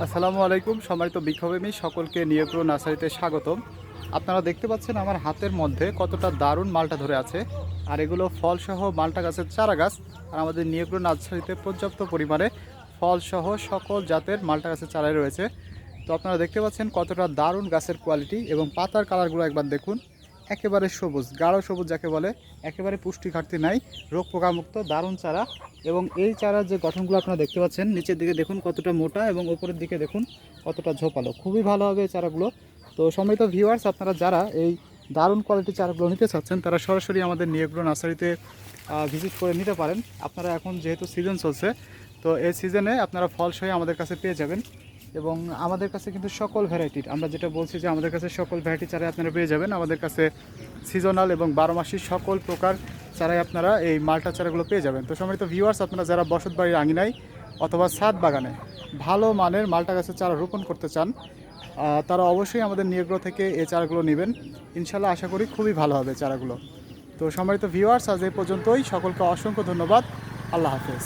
আসসালামু আলাইকুম, সম্মানিত বিক্ষোভেমী, সকলকে নিয়োগ্র নার্সারিতে স্বাগতম। আপনারা দেখতে পাচ্ছেন আমার হাতের মধ্যে কতটা দারুণ মালটা ধরে আছে, আর এগুলো ফলসহ মালটা গাছের চারা গাছ আর আমাদের নিয়োগ্র নার্সারিতে পর্যাপ্ত পরিমাণে ফলসহ সকল জাতের মালটা গাছের চারাই রয়েছে। তো আপনারা দেখতে পাচ্ছেন কতটা দারুণ গাছের কোয়ালিটি এবং পাতার কালারগুলো একবার দেখুন। একেবারে সবুজ, গাঢ় সবুজ যাকে বলে, একেবারে পুষ্টি ঘাটতি নাই, রোগ পোকামুক্ত, দারুণ চারা এবং এই চারার যে গঠনগুলো আপনারা দেখতে পাচ্ছেন, নিচের দিকে দেখুন কতটা মোটা এবং উপরের দিকে দেখুন কতটা ঝোপালো। খুবই ভালো হবে এই চারাগুলো। তো সম্মিলিত ভিউয়ার্স আপনারা যারা এই দারুণ কোয়ালিটির চারাগুলো নিতে চাচ্ছেন, তারা সরাসরি আমাদের নিয়োগগুলো নার্সারিতে ভিজিট করে নিতে পারেন। আপনারা এখন যেহেতু সিজন চলছে, তো এই সিজনে আপনারা ফল সহ আমাদের কাছে পেয়ে যাবেন। এবং আমাদের কাছে কিন্তু সকল ভ্যারাইটির আমরা যেটা বলছি যে আমাদের কাছে সকল ভ্যারাইটি চারাই আপনারা পেয়ে যাবেন। আমাদের কাছে সিজনাল এবং বারো মাসি সকল প্রকার চারাই আপনারা এই মালটা চারাগুলো পেয়ে যাবেন। তো সম্মানিত ভিউয়ার্স আপনারা যারা বসত বাড়ির আঙিনায় অথবা ছাদ বাগানে ভালো মানের মালটা গাছের চারা রোপণ করতে চান তারা অবশ্যই আমাদের নিয়োগ্র থেকে এই চারাগুলো নেবেন। ইনশাল্লাহ আশা করি খুবই ভালো হবে চারাগুলো। তো সম্মানিত ভিউয়ার্স আজ এই পর্যন্তই। সকলকে অসংখ্য ধন্যবাদ। আল্লাহ হাফেজ।